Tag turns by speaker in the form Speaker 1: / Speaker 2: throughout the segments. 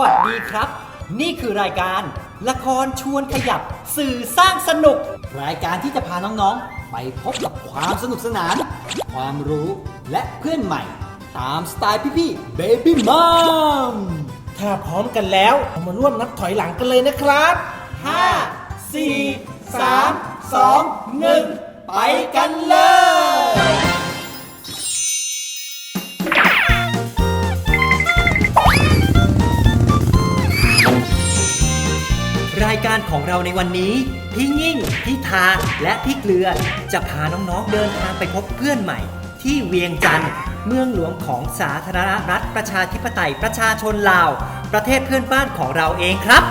Speaker 1: วัสดีครับ นี่คือรายการละครชวนขยับสื่อสร้างสนุก รายการที่จะพาน้องๆ ไปพบกับความสนุกสนาน ความรู้และเพื่อนใหม่ ตามสไตล์พี่ๆเบบี้มัม
Speaker 2: ถ้าพร้อมกันแล้วเรามาร่วมนับถอยหลังกันเลยนะครับ
Speaker 1: 5 4 3 2 1 ไปกันเลย การของเราในวันนี้ พี่ยิ่ง พี่ทาและพี่เกลือ จะพาน้องๆเดินทางไปพบเพื่อนใหม่ ที่เวียงจันทร์เมืองหลวงของสาธารณรัฐประชาธิปไตยประชาชนลาว ประเทศเพื่อนบ้านของเราเองครับ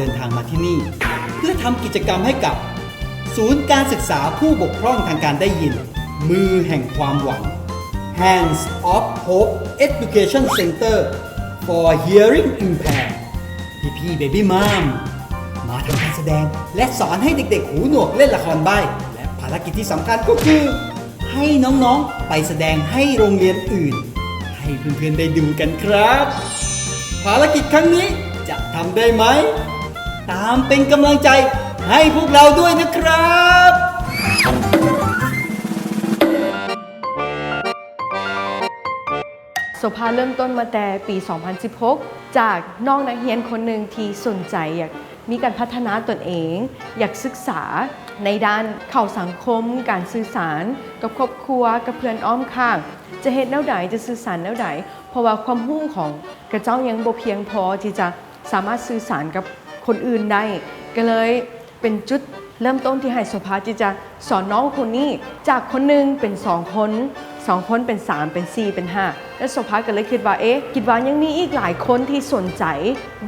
Speaker 1: ดินทางมาที่นี่ เพื่อทำกิจกรรมให้กับ ศูนย์การศึกษาผู้บกพร่องทางการได้ยิน มือแห่งความหวัง Hands of Hope Education Center for Hearing Impaired พี่พี่เบบี้มามมาทำการแสดงและสอนให้เด็กๆ หูหนวกเล่นละครใบ้ และภารกิจที่สำคัญก็คือ ให้น้องๆไปแสดงให้โรงเรียนอื่น ให้เพื่อนๆได้ดูกันครับ ภารกิจครั้งนี้จะทำได้ไหม ตามเป็นกำลังใจให้พวกเราด้วยนะครับ
Speaker 3: โสภาเริ่มต้นมาแต่ปี 2016 จากน้องนักเรียนคนหนึ่งที่สนใจอยากมีการพัฒนาตนเอง อยากศึกษาในด้านข่าวสังคม การสื่อสาร กับครอบครัวกับเพื่อนอ้อมข้าง จะเห็นแนวใดจะสื่อสารแนวใดเพราะว่าความรู้ของกระเจ้ายังบ่เพียงพอที่จะสามารถสื่อสารกับ คนอื่นได้ก็เลยเป็นจุดเริ่มต้นที่ให้โสภาที่จะสอนน้องคนนี้จากคนหนึ่งเป็นสองคนสองคนเป็นสามเป็นสี่เป็นห้าแล้วโสภาก็เลยคิดว่าเอ๊ะคิดว่ายังมีอีกหลายคนที่สนใจ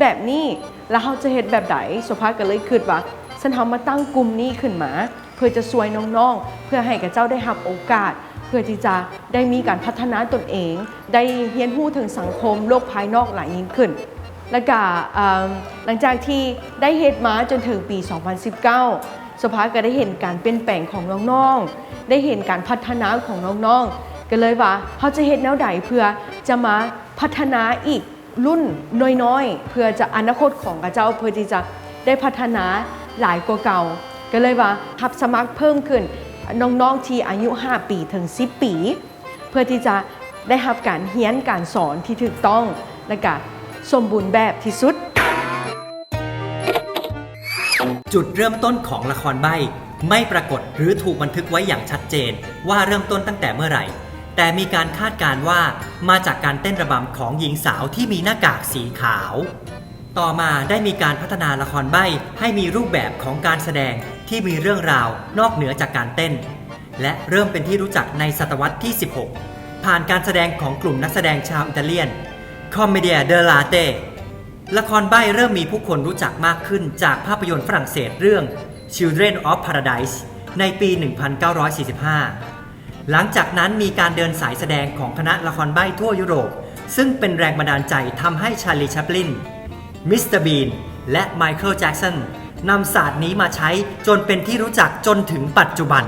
Speaker 3: แบบนี้แล้วเขาจะเห็นแบบไหนโสภาก็เลยคิดว่าฉันทำมาตั้งกลุ่มนี้ขึ้นมา เพื่อจะช่วยน้องๆ เพื่อให้กับเจ้าได้รับโอกาส เพื่อที่จะได้มีการพัฒนาตนเอง ได้เรียนรู้ถึงสังคมโลกภายนอกหลายยิ่งขึ้น แล้วก็หลังจากที่ได้เฮ็ดมาจนถึงปี 2019 สภาก็ได้เห็นการเปลี่ยนแปลงของน้องๆ ได้เห็นการพัฒนาของน้องๆ ก็เลยว่าเขาจะเห็นแนวใดเพื่อจะมาพัฒนาอีกรุ่นน้อยๆ เพื่อจะอนาคตของกระเจ้าเพื่อที่จะได้พัฒนาหลายกว่าเก่า ก็เลยว่าทับสมัครเพิ่มขึ้นน้องๆที่อายุ 5 ปีถึง 10 ปี เพื่อที่จะได้รับการเรียนการสอนที่ถูกต้องและก็ สมบูรณ์แบบที่สุด
Speaker 1: จุดเริ่มต้นของละครใบ ไม่ปรากฏหรือถูกบันทึกไว้อย่างชัดเจน ว่าเริ่มต้นตั้งแต่เมื่อไหร่ แต่มีการคาดการว่ามาจากการเต้นระบำของหญิงสาวที่มีหน้ากากสีขาว ต่อมาได้มีการพัฒนาละครใบให้มีรูปแบบของการแสดงที่มีเรื่องราวนอกเหนือจากการเต้น และเริ่มเป็นที่รู้จักในศตวรรษที่ 16 ผ่านการแสดงของกลุ่มนักแสดงชาวอิตาเลียน Commedia dell'arte ละครใบ้เริ่มมีผู้คนรู้จักมากขึ้นจากภาพยนตร์ฝรั่งเศสเรื่อง Children of Paradise ในปี 1945 หลังจากนั้นมีการเดินสายแสดงของคณะละครใบ้ทั่วยุโรป ซึ่งเป็นแรงบันดาลใจทำให้ชาลีชัปลิน มิสเตอร์บีน และไมเคิลแจ็กสันนำศาสตร์นี้มาใช้จนเป็นที่รู้จักจนถึงปัจจุบัน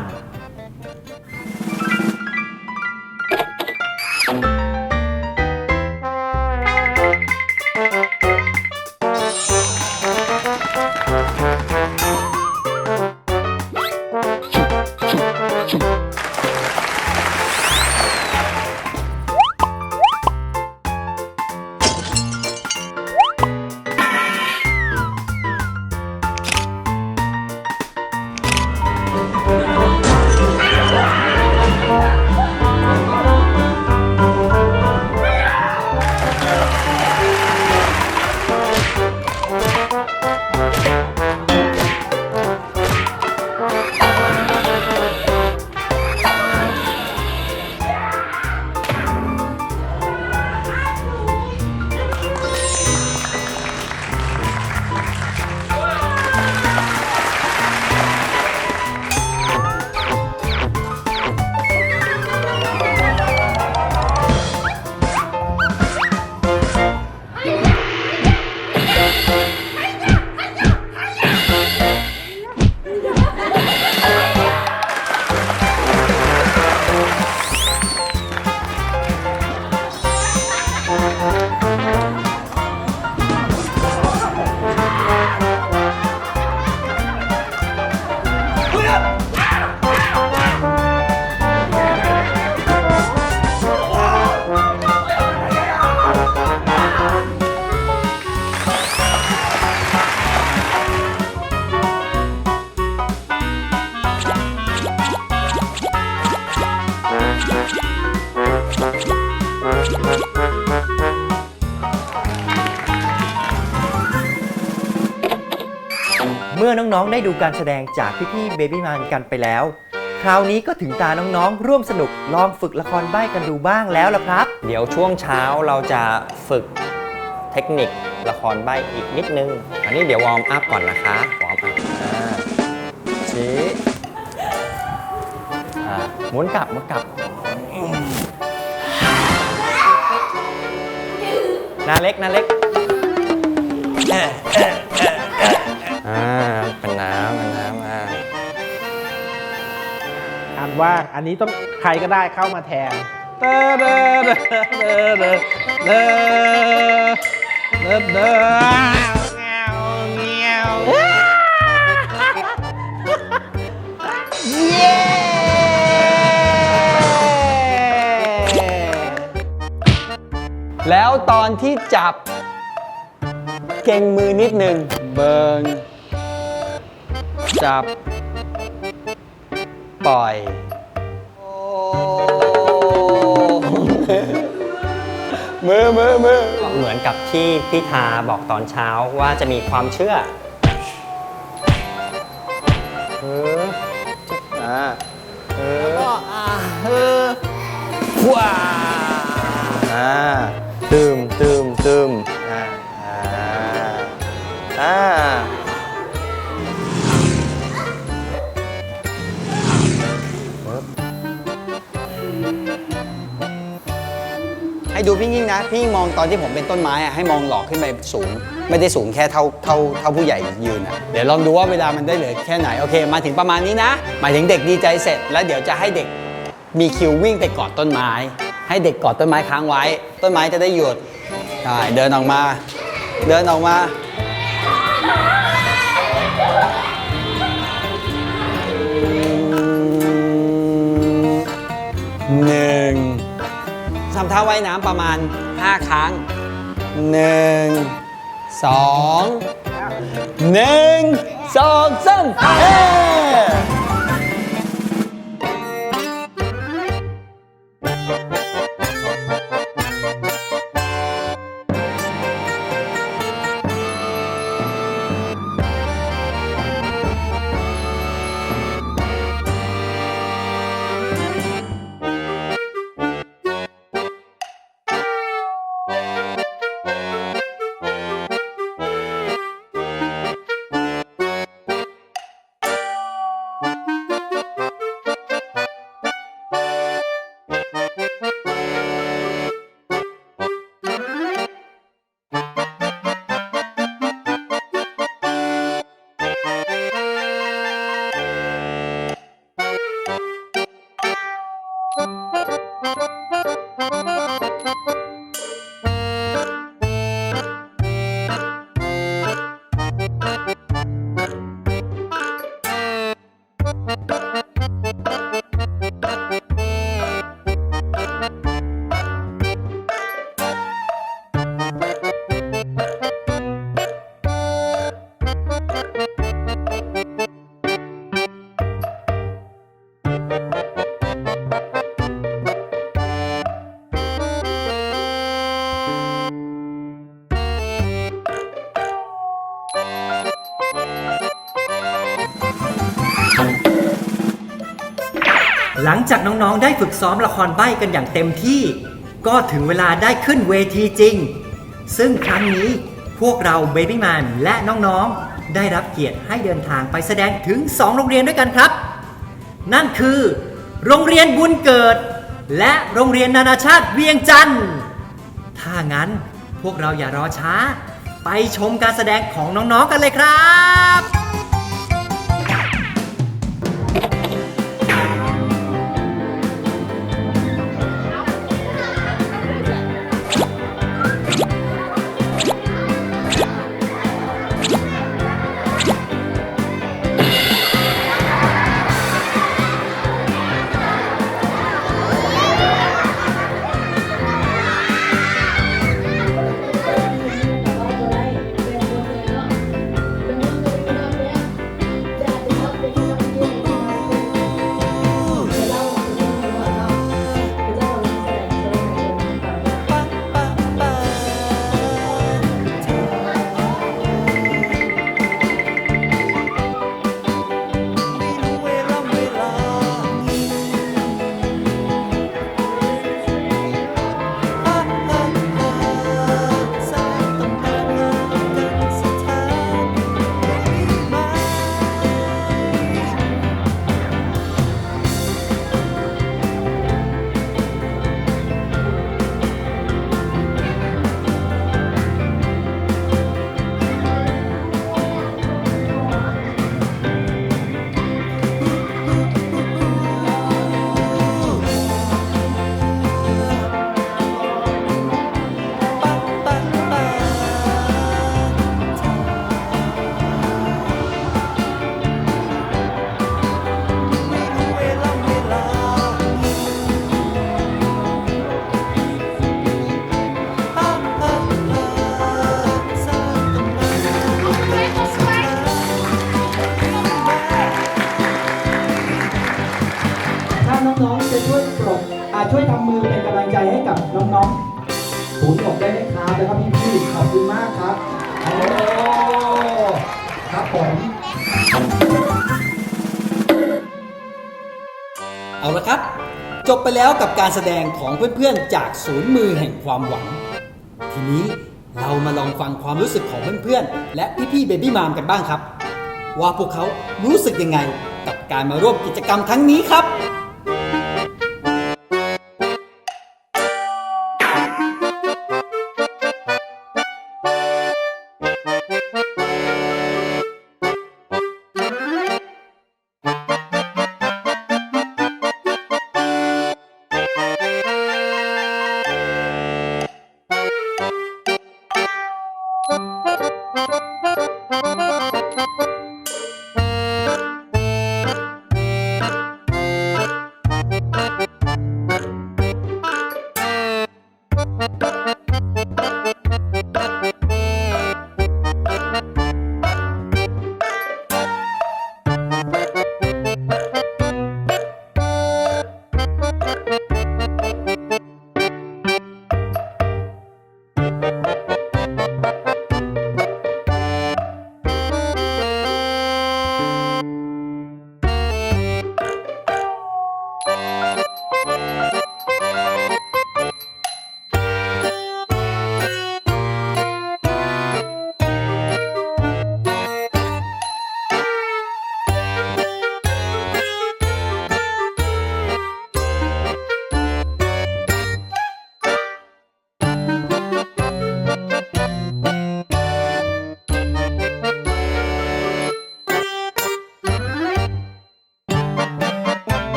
Speaker 4: อน้องๆ ได้ดูการแสดงจากพี่ๆเบบี้มันกันไปแล้ว คราวนี้ก็ถึงตาน้องๆ ร่วมสนุกลองฝึกละครใบ้กันดูบ้างแล้วล่ะครับ
Speaker 5: เดี๋ยวช่วงเช้าเราจะฝึกเทคนิคละครใบ้อีกนิดนึง อันนี้เดี๋ยววอร์มอัพก่อนนะคะวอร์มอัพอ่าชี้อ่าหมุนกลับหมุนกลับหนาเล็กหนาเล็กอ่า
Speaker 2: ว่าอันนี้ต้องใครก็ได้เข้ามาแทน
Speaker 5: แล้วตอนที่จับ เก่งมือนิดหนึ่งเบิงจับ ปล่อย มือมือมือเหมือนกับที่พี่ทาบอกตอนเช้าว่าจะมีความเชื่อเอออ่าเออเออว้า พี่ยิ่งนะ พี่ยิ่งมองตอนที่ผมเป็นต้นไม้อะให้มองหลอกขึ้นไปสูง ไม่ได้สูงแค่เท่าเท่าเท่าผู้ใหญ่ยืนอะเดี๋ยวลองดูว่าเวลามันได้เหลือแค่ไหน โอเค มาถึงประมาณนี้นะหมายถึงเด็กดีใจเสร็จ แล้วเดี๋ยวจะให้เด็กมีคิววิ่งไปกอดต้นไม้ ให้เด็กกอดต้นไม้ค้างไว้ ต้นไม้จะได้หยุดใช่เดินออกมา เดินออกมาหนึ่ง ทำท่าว่ายน้ำประมาณ 5 ครั้ง 1 2 1 2 3เฮ้
Speaker 4: จากน้องๆ ได้ฝึกซ้อมละครใบ้กันอย่างเต็มที่ ก็ถึงเวลาได้ขึ้นเวทีจริง ซึ่งครั้งนี้พวกเราเบบี้ a มและน้องๆ ได้รับเกียรติให้เดินทางไปแสดงถึง 2 โรงเรียนด้วยกันครับ นั่นคือ โรงเรียนบุญเกิด และโรงเรียนนานาชาติเวียงจันทร์ ถ้างั้นพวกเราอย่ารอช้า ไปชมการแสดงของน้องๆกันเลยครับ
Speaker 1: ผมเอาละครับ จบไปแล้วกับการแสดงของเพื่อนๆ จากศูนย์มือแห่งความหวัง ทีนี้เรามาลองฟังความรู้สึกของเพื่อนๆ และพี่ๆเบบี้มามกันบ้างครับ ว่าพวกเขารู้สึกยังไงกับการมาร่วมกิจกรรมครั้งนี้ครับ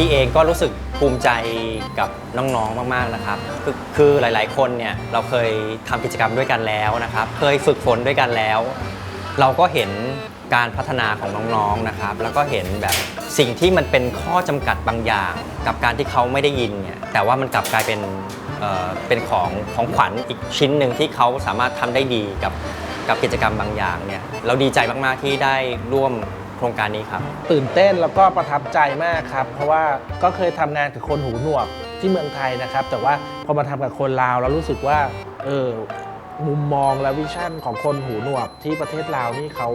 Speaker 6: พี่เองก็รู้สึกภูมิใจกับน้องๆ มากๆ นะครับ คือคือหลายๆ คนเนี่ยเราเคยทำกิจกรรมด้วยกันแล้วนะครับ เคยฝึกฝนด้วยกันแล้ว เราก็เห็นการพัฒนาของน้องๆ นะครับ แล้วก็เห็นแบบสิ่งที่มันเป็นข้อจำกัดบางอย่าง กับการที่เขาไม่ได้ยินเนี่ยแต่ว่ามันกลับกลายเป็นเอ่อเป็นของของขวัญอีกชิ้นหนึ่งที่เขาสามารถทำได้ดีกับกับกิจกรรมบางอย่างเนี่ยเราดีใจมากๆที่ได้ร่วม โครงการนี้ครับ
Speaker 2: ตื่นเต้นแล้วก็ประทับใจมากครับ เพราะว่าก็เคยทำงานกับคนหูหนวกที่เมืองไทยนะครับ แต่ว่าพอมาทำกับคนลาวเรารู้สึกว่าเออมุมมองและวิชั่นของคนหูหนวกที่ประเทศลาวนี่เขา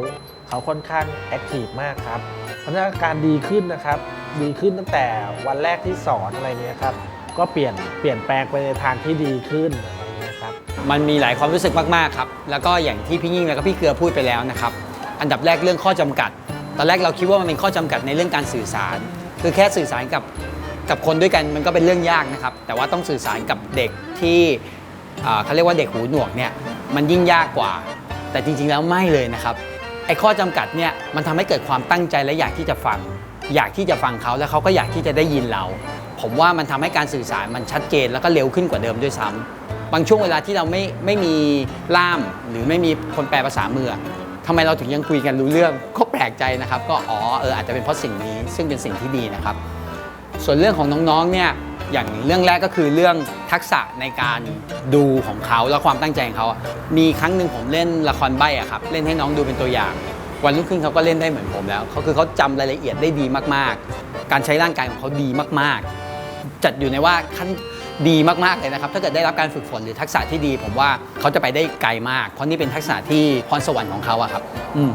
Speaker 2: เขาค่อนข้างแอคทีฟมากครับพัฒนาการดีขึ้นนะครับ ดีขึ้นตั้งแต่วันแรกที่สอนอะไรเงี้ยครับก็เปลี่ยนเปลี่ยนแปลงไปในทางที่ดีขึ้นอะไรเงี้ยครับ
Speaker 5: มันมีหลายความรู้สึกมากๆครับแล้วก็อย่างที่พี่ยิ่งแล้วก็พี่เกลือพูดไปแล้วนะครับอันดับแรกเรื่องข้อจำกัด ตอนแรกเราคิดว่ามันเป็นข้อจำกัดในเรื่องการสื่อสาร คือแค่สื่อสารกับกับคนด้วยกันมันก็เป็นเรื่องยากนะครับ แต่ว่าต้องสื่อสารกับเด็กที่เขาเรียกว่าเด็กหูหนวกเนี่ยมันยิ่งยากกว่า แต่จริงๆแล้วไม่เลยนะครับไอ้ข้อจำกัดเนี่ยมันทำให้เกิดความตั้งใจและอยากที่จะฟัง อยากที่จะฟังเขาแล้วเขาก็อยากที่จะได้ยินเรา ผมว่ามันทำให้การสื่อสารมันชัดเจนแล้วก็เร็วขึ้นกว่าเดิมด้วยซ้ำบางช่วงเวลาที่เราไม่ไม่มีล่ามหรือไม่มีคนแปลภาษามืออะทำไมเราถึงยังคุยกันรู้เรื่องก็ แปลกใจนะครับ ก็อ๋อเอออาจจะเป็นเพราะสิ่งนี้ซึ่งเป็นสิ่งที่ดีนะครับ ส่วนเรื่องของน้องๆเนี่ยอย่างเรื่องแรกก็คือเรื่องทักษะในการดูของเขาและความตั้งใจของเขา มีครั้งหนึ่งผมเล่นละครใบ้อะครับเล่นให้น้องดูเป็นตัวอย่าง วันรุ่งขึ้นเขาก็เล่นได้เหมือนผมแล้วเขาคือเขาจำรายละเอียดได้ดีมากๆ การใช้ร่างกายของเขาดีมากๆ จัดอยู่ในว่าขั้นดีมากๆเลยนะครับ ถ้าเกิดได้รับการฝึกฝนหรือทักษะที่ดี ผมว่าเขาจะไปได้ไกลมาก เพราะนี่เป็นทักษะที่พรสวรรค์ของเขาอะครับ อืม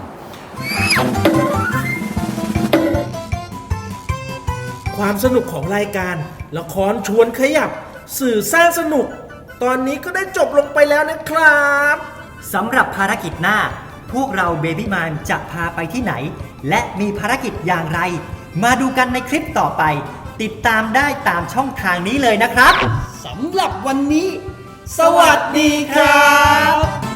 Speaker 7: ความสนุกของรายการ ละครชวนขยับ สื่อสร้างสนุก ตอนนี้ก็ได้จบลงไปแล้วนะครับ
Speaker 4: สำหรับภารกิจหน้า พวกเราเบบี้ม m จะพาไปที่ไหน และมีภารกิจอย่างไร มาดูกันในคลิปต่อไป ติดตามได้ตามช่องทางนี้เลยนะครับ
Speaker 1: สำหรับวันนี้ สวัสดีครับ